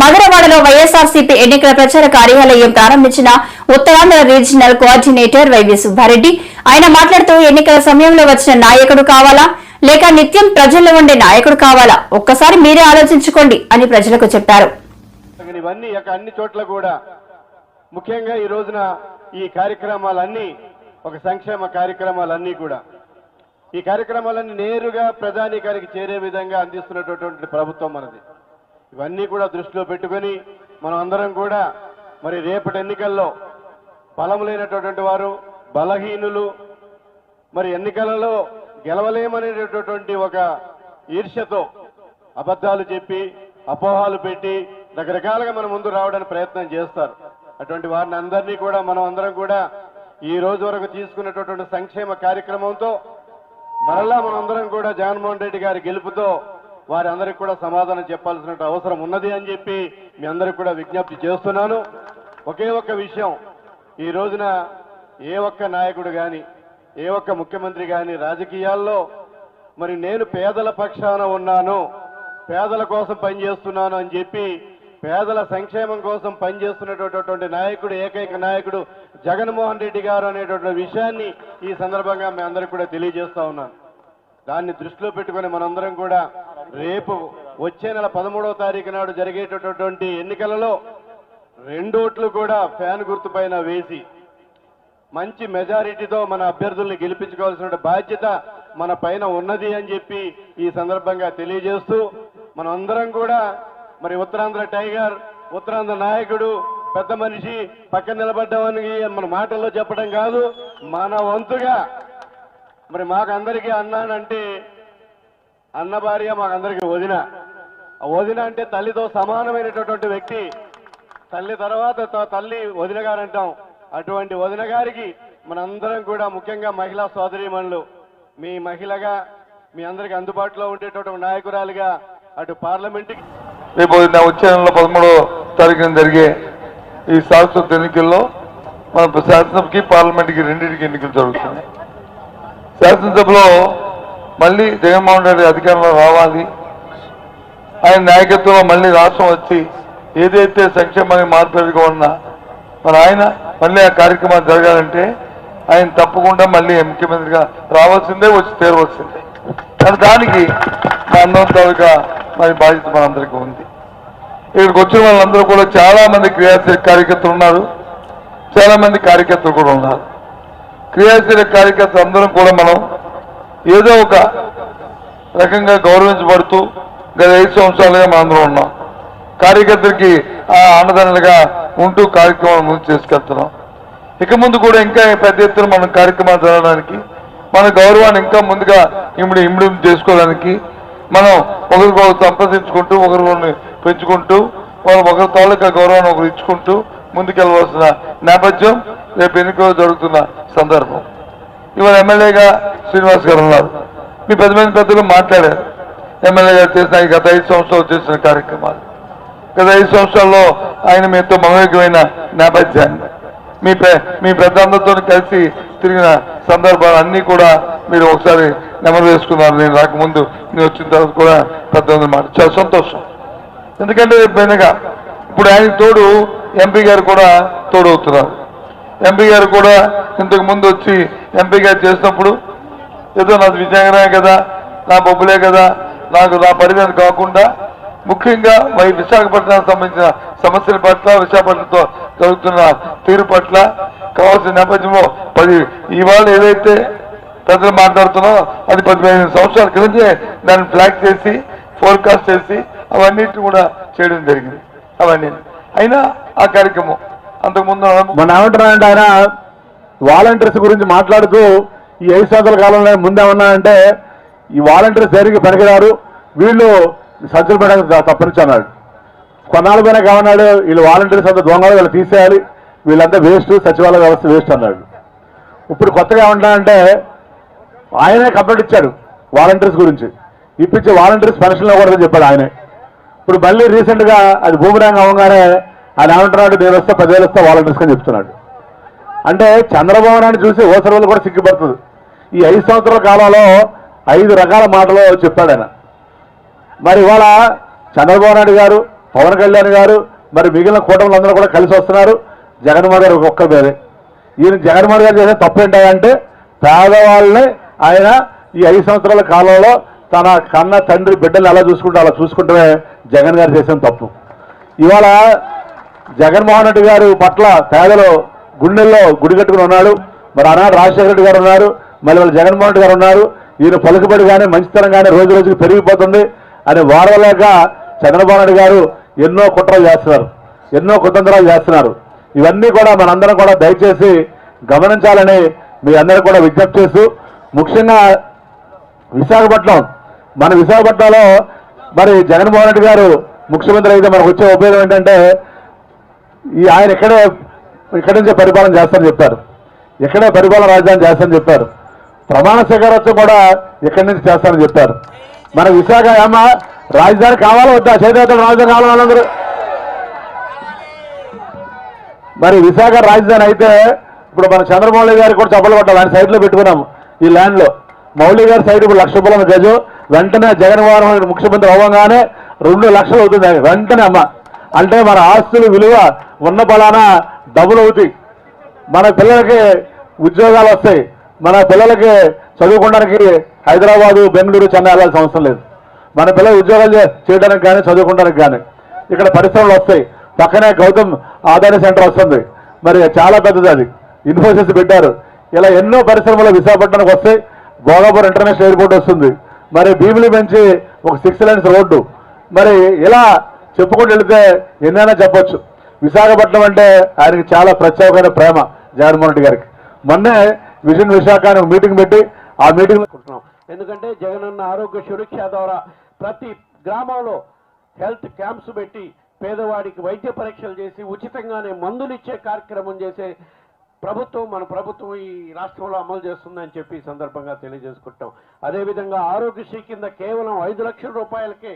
మధురవాడలో వైఎస్ఆర్సీపీ ఎన్నికల ప్రచార కార్యాలయం ప్రారంభించిన Uttarandhra regional coordinator YV Subba Reddy. ఆయన మాట్లాడుతూ ఎన్నికల సమయంలో వచ్చిన నాయకుడు కావాలా? లేక నిత్యం ప్రజల్లో ఉండే నాయకుడు కావాలా? ఒక్కసారి మీరే ఆలోచించుకోండి అని ప్రజలకు చెప్పారు. ఇవన్నీ అన్ని చోట్ల కూడా ముఖ్యంగా ఈ రోజున ఈ కార్యక్రమాలన్నీ ఒక సంక్షేమ కార్యక్రమాలన్నీ కూడా. ఈ కార్యక్రమాలన్నీ నేరుగా ప్రధానికారికి చేరే విధంగా అందిస్తున్నటువంటి ప్రభుత్వం మనది. ఇవన్నీ కూడా దృష్టిలో పెట్టుకొని మనం అందరం కూడా మరి రేపటి ఎన్నికల్లో బలం లేనటువంటి వారు బలహీనులు మరి ఎన్నికలలో గెలవలేమనేటటువంటి ఒక ఈర్ష్యతో అబద్ధాలు చెప్పి అపోహాలు పెట్టి రకరకాలుగా మన ముందు రావడానికి ప్రయత్నం చేస్తారు. అటువంటి వారిని అందరినీ కూడా మనం అందరం కూడా ఈ రోజు వరకు తీసుకున్నటువంటి సంక్షేమ కార్యక్రమంతో మరలా మనందరం కూడా జగన్మోహన్ రెడ్డి గారి గెలుపుతో వారి అందరికి కూడా సమాధానం చెప్పాల్సిన అవసరం ఉన్నది అని చెప్పి మీ అందరికి కూడా విజ్ఞప్తి చేస్తున్నాను. ఒకే ఒక్క విషయం ఈ రోజున ఏ ఒక్క నాయకుడు కానీ ఏ ఒక్క ముఖ్యమంత్రి కానీ రాజకీయాల్లో మరి నేను పేదల పక్షాన ఉన్నాను పేదల కోసం పనిచేస్తున్నాను అని చెప్పి పేదల సంక్షేమం కోసం పనిచేస్తున్నటువంటి నాయకుడు ఏకైక నాయకుడు జగన్మోహన్ రెడ్డి గారు అనేటువంటి విషయాన్ని ఈ సందర్భంగా మీ అందరికి కూడా తెలియజేస్తా ఉన్నాను. దాన్ని దృష్టిలో పెట్టుకొని మనందరం కూడా రేపు వచ్చే నెల పదమూడవ తారీఖు నాడు జరిగేటటువంటి ఎన్నికలలో రెండోట్లు కూడా ఫ్యాన్ గుర్తుపైన వేసి మంచి మెజారిటీతో మన అభ్యర్థుల్ని గెలిపించుకోవాల్సిన బాధ్యత మన పైన ఉన్నది అని చెప్పి ఈ సందర్భంగా తెలియజేస్తూ మనందరం కూడా మరి ఉత్తరాంధ్ర టైగర్ ఉత్తరాంధ్ర నాయకుడు పెద్ద మనిషి పక్కన నిలబడ్డామని మన మాటల్లో చెప్పడం కాదు మన వంతుగా మరి మాకందరికీ అన్నానంటే అన్న భార్య మాకందరికి వదిన. వదిన అంటే తల్లితో సమానమైనటువంటి వ్యక్తి. తల్లి తర్వాత తల్లి వదిన గారు అంటాం అటువంటి వదిన గారికి మనందరం కూడా ముఖ్యంగా మహిళా సోదరీమణులు. మీ మహిళగా మీ అందరికి అందుబాటులో ఉండేటటువంటి నాయకురాలుగా అటు పార్లమెంటుకి రేపు వచ్చే నెల పదమూడో తారీఖున జరిగే ఈ శాశ్వత ఎన్నికల్లో మన శాసనసభకి పార్లమెంట్కి రెండింటికి ఎన్నికలు జరుగుతున్నాయి. శాసనసభలో మళ్ళీ జగన్మోహన్ రెడ్డి అధికారంలో రావాలి. ఆయన నాయకత్వంలో మళ్ళీ రాష్ట్రం వచ్చి ఏదైతే సంక్షేమానికి మార్పుగా ఉన్నా మరి ఆయన మళ్ళీ ఆ కార్యక్రమాలు జరగాలంటే ఆయన తప్పకుండా మళ్ళీ ముఖ్యమంత్రిగా రావాల్సిందే వచ్చి తీరవలసిందే. మరి దానికి మా అందరం తాలూకా మరి బాధ్యత మనందరికీ ఉంది. ఇక్కడికి వచ్చిన వాళ్ళందరూ కూడా చాలామంది క్రియాశీల కార్యకర్తలు ఉన్నారు. చాలామంది కార్యకర్తలు కూడా ఉన్నారు. క్రియాశీల కార్యకర్తలు అందరం కూడా మనం ఏదో ఒక రకంగా గౌరవించబడుతూ గత ఐదు సంవత్సరాలుగా మనందరం ఉన్నాం. కార్యకర్తలకి ఆ ఆనందనలుగా ఉంటూ కార్యక్రమాలు ముందు చేసుకెళ్తున్నాం. ఇక ముందు కూడా ఇంకా పెద్ద ఎత్తున మన కార్యక్రమాలు జరగడానికి మన గౌరవాన్ని ఇంకా ముందుగా ఇమిడి ఇమిడి చేసుకోవడానికి మనం ఒకరికొకరు సంప్రదించుకుంటూ ఒకరికొకరిని పెంచుకుంటూ వాళ్ళు ఒకరి తాలూకా గౌరవాన్ని ఒకరు ఇచ్చుకుంటూ ముందుకెళ్ళవలసిన నేపథ్యం రేపు ఎన్నికలు జరుగుతున్న సందర్భం. ఇవాళ ఎమ్మెల్యేగా శ్రీనివాస్ గారు ఉన్నారు. మీ పెద్ద మంది పెద్దలు మాట్లాడారు. ఎమ్మెల్యే గారు చేసిన గత ఐదు సంవత్సరాలు చేసిన కార్యక్రమాలు. గత ఐదు సంవత్సరాల్లో ఆయన మీతో మమేకమైన నేపథ్యాన్ని మీ మీ పెద్దందరితో కలిసి తిరిగిన సందర్భాలు అన్నీ కూడా మీరు ఒకసారి నెమరు వేసుకున్నారు. నేను రాకముందు నేను వచ్చిన తర్వాత కూడా పెద్ద మాట. చాలా సంతోషం. ఎందుకంటే రేపు ఇప్పుడు ఆయన తోడు ఎంపీ గారు కూడా తోడవుతున్నారు. ఎంపీ గారు కూడా ఇంతకు ముందు వచ్చి ఎంపీ గారు చేసినప్పుడు ఏదో నాది విజయనగరమే కదా నా బొబ్బులే కదా నాకు నా పరిధిని కాకుండా ముఖ్యంగా మరి విశాఖపట్నానికి సంబంధించిన సమస్యల పట్ల విశాఖపట్నంతో జరుగుతున్న తీరు పట్ల కావాల్సిన నేపథ్యంలో పది ఇవాళ ఏదైతే ప్రజలు మాట్లాడుతున్నారో అది పదిహేను సంవత్సరాల క్రిందే దాన్ని ఫ్లాగ్ చేసి ఫోర్కాస్ట్ చేసి అవన్నిటిని కూడా చేయడం జరిగింది. అవన్నీ. అయినా ఆ కార్యక్రమం అంతకుముందు అనుభవం మన ఆయన వాలంటీర్స్ గురించి మాట్లాడుతూ ఈ ఐదు సంవత్సరాల కాలంలో ముందేమన్నా అంటే ఈ వాలంటీర్స్ జరిగి పనికిరారు? వీళ్ళు సజ్జలు పెట్టడానికి తప్పనిచ్చి అన్నాడు. కొన్నాళ్ళు పోయినా కావన్నాడు వీళ్ళు వాలంటీర్స్ అంతా దొంగలు వీళ్ళు తీసేయాలి. వీళ్ళంతా వేస్ట్ సచివాలయ వ్యవస్థ వేస్ట్ అన్నాడు. ఇప్పుడు కొత్తగా ఏమంటానంటే ఆయనే కంప్లైంట్ ఇచ్చాడు వాలంటీర్స్ గురించి. ఇప్పించి వాలంటీర్స్ పెన్షన్లో కూడా చెప్పాడు ఆయనే. ఇప్పుడు మళ్ళీ రీసెంట్గా అది భూమిరాంగ్ అవ్వగానే ఆయన ఏమంటున్నాడు? నేను వస్తే పదివేలు వస్తే వాలంటీర్స్ అని చెప్తున్నాడు. అంటే చంద్రబాబు నాయుడు చూసి ఓసరవలు కూడా సిగ్గుపడుతుంది. ఈ ఐదు సంవత్సరాల కాలంలో ఐదు రకాల మాటలు చెప్పాడు ఆయన. మరి ఇవాళ చంద్రబాబు నాయుడు గారు పవన్ కళ్యాణ్ గారు మరి మిగిలిన కూటములందరూ కూడా కలిసి వస్తున్నారు. జగన్మోహన్ గారు ఒక్క పేరే. ఈయన జగన్మోహన్ గారు చేసే తప్పు ఏంటంటే పేదవాళ్ళని ఆయన ఈ ఐదు సంవత్సరాల కాలంలో తన కన్న తండ్రి బిడ్డలు ఎలా చూసుకుంటే అలా చూసుకుంటే జగన్ గారు చేసిన తప్పు. ఇవాళ జగన్మోహన్ రెడ్డి గారు పట్ల పేదలు గుండెల్లో గుడి కట్టుకుని ఉన్నాడు. మరి ఆనాడు రాజశేఖర రెడ్డి గారు ఉన్నారు. మళ్ళీ వాళ్ళు జగన్మోహన్ రెడ్డి గారు ఉన్నారు. ఈయన పలుకుబడి కానీ మంచితనం కానీ రోజు రోజుకి పెరిగిపోతుంది. అని వాడవలేక చంద్రబాబు నాయుడు గారు ఎన్నో కుట్రలు చేస్తున్నారు. ఎన్నో కుతంత్రాలు చేస్తున్నారు. ఇవన్నీ కూడా మనందరం కూడా దయచేసి గమనించాలని మీ అందరూ కూడా విజ్ఞప్తి చేస్తూ ముఖ్యంగా విశాఖపట్నం. మన విశాఖపట్నంలో మరి జగన్మోహన్ రెడ్డి గారు ముఖ్యమంత్రి అయితే మనకు వచ్చే ఉపయోగం ఏంటంటే ఈ ఆయన ఇక్కడే ఇక్కడి నుంచే పరిపాలన చేస్తారని చెప్పారు ఇక్కడే పరిపాలన రాజధాని చేస్తారని చెప్పారు ప్రమాణ స్వీకారోత్సవం కూడా ఇక్కడి నుంచి చేస్తారని చెప్పారు మన విశాఖ ఏమ రాజధాని కావాలా వద్దా? చేతి రాజధాని కావాలి వాళ్ళందరూ? మరి విశాఖ రాజధాని అయితే ఇప్పుడు మన చంద్రమౌళి గారికి కూడా చెప్పలు కొట్టాలి. ఆయన సైడ్లో పెట్టుకున్నాము ఈ ల్యాండ్లో మౌళి గారి సైడ్ ఇప్పుడు లక్ష రూపాయల గజం. వెంటనే జగన్మోహన్ రెడ్డి ముఖ్యమంత్రి అవ్వగానే రెండు లక్షలు అవుతుంది వెంటనే అమ్మ. అంటే మన ఆస్తుల విలువ ఉన్న పలానా డబుల్ అవుతాయి మన పిల్లలకి ఉద్యోగాలు వస్తాయి. మన పిల్లలకి చదువుకోవడానికి హైదరాబాదు బెంగళూరు చెన్నై వెళ్ళాల్సిన అవసరం లేదు. మన పిల్లలు ఉద్యోగాలు చే- చేయడానికి కానీ చదువుకోవడానికి కానీ ఇక్కడ పరిశ్రమలు వస్తాయి. పక్కనే గౌతమ్ ఆదాయ సెంటర్ వస్తుంది. మరి చాలా పెద్దది అది. ఇన్ఫోసిస్ పెట్టారు. ఇలా ఎన్నో పరిశ్రమలు విశాఖపట్నానికి వస్తాయి. భోగాపూర్ ఇంటర్నేషనల్ ఎయిర్పోర్ట్ వస్తుంది. మరి భీమిలి పెంచి ఒక సిక్స్ లైన్స్ రోడ్డు. మరి ఇలా చెప్పుకుంటూ వెళితే ఎన్నైనా చెప్పొచ్చు. విశాఖపట్నం అంటే ఆయనకి చాలా ప్రత్యేకమైన ప్రేమ జగన్మోహన్ రెడ్డి గారికి. మొన్నే విజన్ విశాఖ అని మీటింగ్ పెట్టి ఆ మీటింగ్ ఎందుకంటే జగనన్న ఆరోగ్య సురక్ష ద్వారా ప్రతి గ్రామంలో హెల్త్ క్యాంప్స్ పెట్టి పేదవాడికి వైద్య పరీక్షలు చేసి ఉచితంగానే మందులు ఇచ్చే కార్యక్రమం చేసే ప్రభుత్వం మన ప్రభుత్వం ఈ రాష్ట్రంలో అమలు చేస్తుందని చెప్పి ఈ సందర్భంగా తెలియజేసుకుంటాం. అదేవిధంగా ఆరోగ్యశ్రీ కింద కేవలం ఐదు లక్షల రూపాయలకే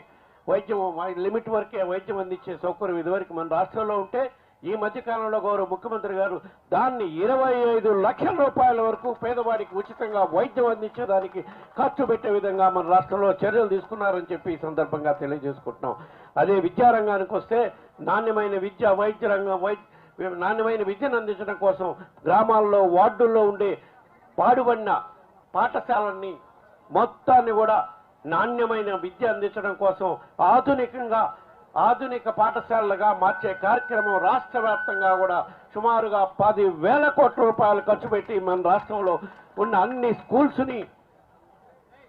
వైద్యం లిమిట్ వరకే వైద్యం అందించే సౌకర్యం ఇదివరకు మన రాష్ట్రంలో ఉంటే ఈ మధ్యకాలంలో గౌరవ ముఖ్యమంత్రి గారు దాన్ని ఇరవై ఐదు లక్షల రూపాయల వరకు పేదవాడికి ఉచితంగా వైద్యం అందించడానికి ఖర్చు పెట్టే విధంగా మన రాష్ట్రంలో చర్యలు తీసుకున్నారని చెప్పి ఈ సందర్భంగా తెలియజేసుకుంటున్నాం. అదే విద్యారంగానికి వస్తే నాణ్యమైన విద్య వైద్య రంగం వైద్య నాణ్యమైన విద్యను అందించడం కోసం గ్రామాల్లో వార్డుల్లో ఉండే పాడుబడిన పాఠశాలల్ని మొత్తాన్ని కూడా నాణ్యమైన విద్య అందించడం కోసం ఆధునికంగా ఆధునిక పాఠశాలలుగా మార్చే కార్యక్రమం రాష్ట్ర వ్యాప్తంగా కూడా సుమారుగా పది వేల కోట్ల రూపాయలు ఖర్చు పెట్టి మన రాష్ట్రంలో ఉన్న అన్ని స్కూల్స్ని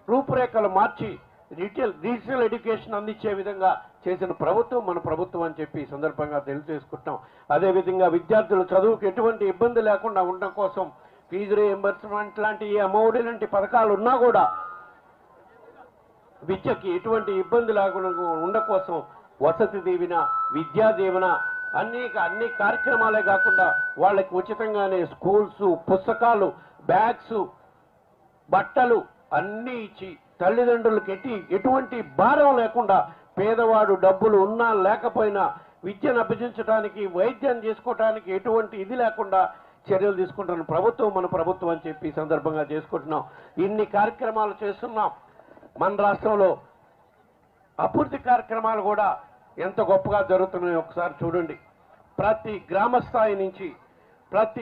రూపురేఖలు మార్చి డిజిటల్ డిజిటల్ ఎడ్యుకేషన్ అందించే విధంగా చేసిన ప్రభుత్వం మన ప్రభుత్వం అని చెప్పి ఈ సందర్భంగా తెలియజేసుకుంటాం అదేవిధంగా విద్యార్థులు చదువుకు ఎటువంటి ఇబ్బంది లేకుండా ఉండడం కోసం ఫీజు రీఎంబర్స్మెంట్ లాంటి ఈ అమౌడి లాంటి పథకాలు ఉన్నా కూడా విద్యకి ఎటువంటి ఇబ్బంది లేకుండా ఉండకోసం వసతి దీవెన విద్యా దీవెన అనేక అన్ని కార్యక్రమాలే కాకుండా వాళ్ళకి ఉచితంగానే స్కూల్స్ పుస్తకాలు బ్యాగ్స్ బట్టలు అన్నీ ఇచ్చి తల్లిదండ్రులకి ఎట్టి ఎటువంటి భారం లేకుండా పేదవాడు డబ్బులు ఉన్నా లేకపోయినా విద్యను అభ్యసించడానికి వైద్యం చేసుకోవడానికి ఎటువంటి ఇది లేకుండా చర్యలు తీసుకుంటున్న ప్రభుత్వం మన ప్రభుత్వం అని చెప్పి సందర్భంగా చేసుకుంటున్నాం. ఇన్ని కార్యక్రమాలు చేస్తున్నాం. మన రాష్ట్రంలో అభివృద్ధి కార్యక్రమాలు కూడా ఎంత గొప్పగా జరుగుతున్నాయో ఒకసారి చూడండి. ప్రతి గ్రామ స్థాయి నుంచి ప్రతి